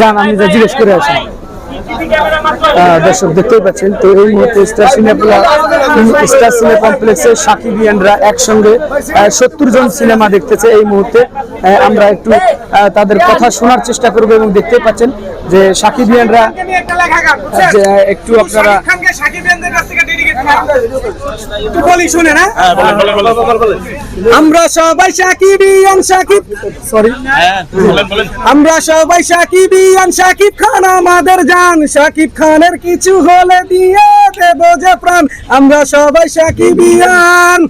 যান আমি যা জিজ্ঞেস করে আসি। দর্শক, দেখতেই পাচ্ছেন, তো এই মুহূর্তে স্টার সিনেপ্লা স্টার সিনে কমপ্লেক্সে সাকিবিয়ানরা একসঙ্গে সত্তর জন সিনেমা দেখতেছে এই মুহূর্তে। আমরা একটু তাদের কথা শোনার চেষ্টা করব এবং দেখতেই পাচ্ছেন যে সাকিবিয়ানরা যে, একটু আপনারা বলি শুনে না? আমরা সবাই সাকিবিয়ান সাকিব। সরি আমরা সবাই সাকিবিয়ান সাকিব খান আমাদের জান। সাকিব খানের কিছু হলে দিয়ে দেব যে প্রাণ। আমরা সবাই সাকিবিয়ান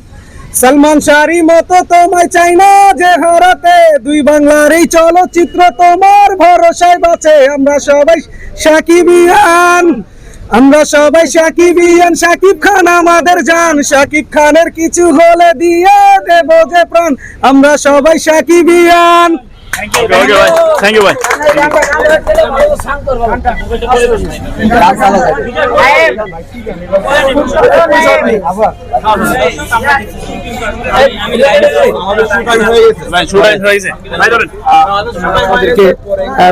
সালমান শাহরি মতো তোমায় চাই না যে হারাতে। দুই বাংলার এই চলচ্চিত্র তোমার ভরসায় বাঁচে। আমরা সবাই সাকিবিয়ান আমরা সবাই সাকিব ইয়ান সাকিব খান আমাদের জান। সাকিব খানের কিছু হলে দিয়ে দেব যে প্রাণ। আমরা সবাই সাকিবিয়ান থ্যাংক ইউ ভাই থ্যাংক ইউ ভাই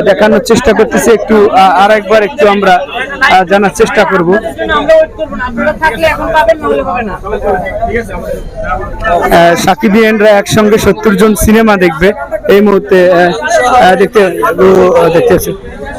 দেখানোর চেষ্টা করতেছি। একটু আর একবার একটু আমরা জানার চেষ্টা করব। সাকিবিয়ানরা একসঙ্গে সত্তর জন সিনেমা দেখবে। এই মুহূর্তে দেখতে দেখতেছে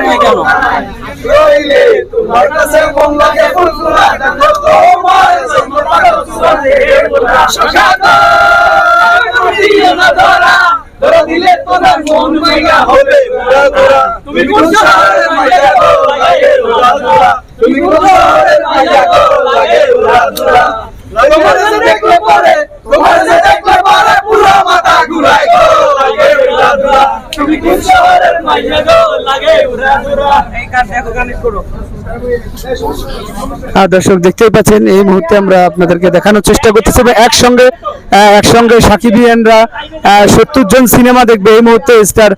এরকম হয় কেন? রইলে দর্শক, দেখতেই পাচ্ছেন, এই মুহূর্তে আমরা আপনাদেরকে দেখানোর চেষ্টা করতেছি একসঙ্গে একসঙ্গে সাকিবিয়ানরা সত্তর জন সিনেমা দেখবে। এই মুহূর্তে স্টার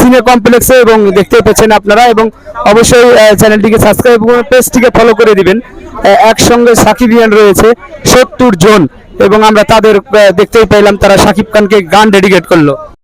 সিনে কমপ্লেক্সে এবং দেখতেই পাচ্ছেন আপনারা এবং অবশ্যই চ্যানেলটিকে সাবস্ক্রাইব করে পেজটিকে ফলো করে দিবেন। একসঙ্গে সাকিবিয়ান রয়েছে সত্তর জন এবং আমরা তাদের দেখতেই পেলাম তারা সাকিব খানকে গান ডেডিকেট করল।